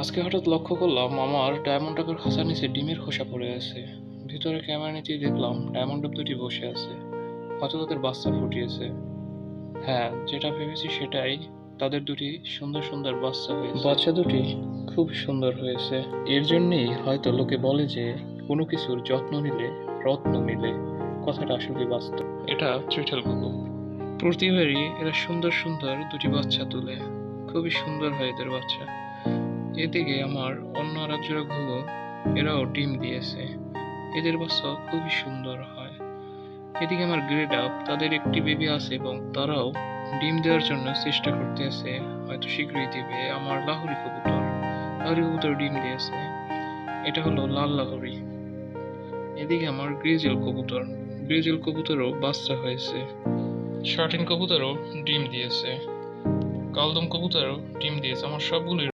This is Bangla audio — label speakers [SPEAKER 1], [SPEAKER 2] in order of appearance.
[SPEAKER 1] আজকে হঠাৎ লক্ষ্য করলাম আমার ডায়মন্ড ডাবের খাঁচার নিচে ডিমের খোসা পড়ে আছে। ভিতরে ক্যামেরা নিচে দেখলাম ডায়মন্ড ডাব দুটি বসে আছে। হয়তো তাদের বাচ্চা ফুটিয়েছে। হ্যাঁ যেটা ভেবেছি সেটাই। তাদের দুটি সুন্দর সুন্দর বাচ্চা হয়েছে। বাচ্চা দুটি খুব সুন্দর হয়েছে। এর জন্যেই হয়তো লোকে বলে যে কোনো কিছুর যত্ন নিলে, রত্ন মিলে কথাটা আসলে বাস্তব। এটা ত্রিঠেল কুকু প্রতিবারই এরা সুন্দর সুন্দর দুটি বাচ্চা তুলে। খুবই সুন্দর হয় এদের বাচ্চা। এদিকে আমার অন্য আর এক জোড়া ঘুঘু এরাও ডিম দিয়েছে। এদের বাচ্চা খুবই সুন্দর হয়। এদিকে আমার গ্রেড আপ, তাদের একটি বেবি আছে এবং তারাও ডিম দেওয়ার জন্য চেষ্টা করতেছে। হয়তো শীঘ্রই দিবে। আমার লাহোরি কবুতর লাহোরি কবুতর ডিম দিয়েছে। এটা হলো লাল লাহোরি। এদিকে আমার গ্রিজেল কবুতর, গ্রিজেল কবুতরও বাচ্চা হয়েছে। শার্টিন কবুতরও ডিম দিয়েছে। কালদম কবুতরও ডিম দিয়েছে। আমার সবগুলোই